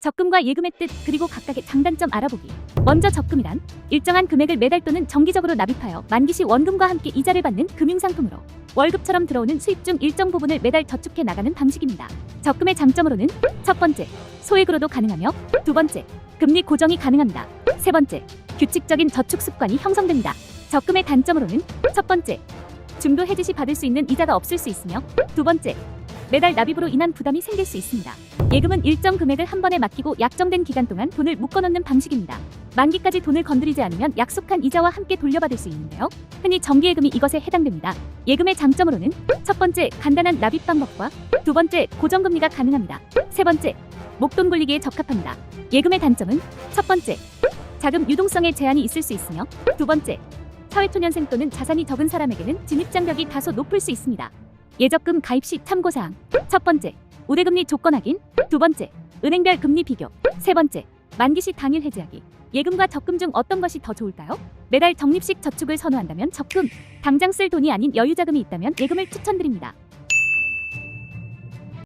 적금과 예금의 뜻 그리고 각각의 장단점 알아보기. 먼저 적금이란 일정한 금액을 매달 또는 정기적으로 납입하여 만기 시 원금과 함께 이자를 받는 금융상품으로 월급처럼 들어오는 수입 중 일정 부분을 매달 저축해 나가는 방식입니다. 적금의 장점으로는 첫 번째, 소액으로도 가능하며 두 번째, 금리 고정이 가능합니다. 세 번째, 규칙적인 저축 습관이 형성됩니다. 적금의 단점으로는 첫 번째, 중도 해지 시 받을 수 있는 이자가 없을 수 있으며 두 번째, 매달 납입으로 인한 부담이 생길 수 있습니다. 예금은 일정 금액을 한 번에 맡기고 약정된 기간 동안 돈을 묶어놓는 방식입니다. 만기까지 돈을 건드리지 않으면 약속한 이자와 함께 돌려받을 수 있는데요. 흔히 정기예금이 이것에 해당됩니다. 예금의 장점으로는 첫 번째 간단한 납입 방법과 두 번째 고정금리가 가능합니다. 세 번째 목돈 굴리기에 적합합니다. 예금의 단점은 첫 번째 자금 유동성에 제한이 있을 수 있으며 두 번째 사회초년생 또는 자산이 적은 사람에게는 진입장벽이 다소 높을 수 있습니다. 예적금 가입 시 참고사항. 첫 번째 우대금리 조건 확인. 두 번째 은행별 금리 비교. 세 번째 만기 시 당일 해지하기. 예금과 적금 중 어떤 것이 더 좋을까요? 매달 적립식 저축을 선호한다면 적금. 당장 쓸 돈이 아닌 여유 자금이 있다면 예금을 추천드립니다.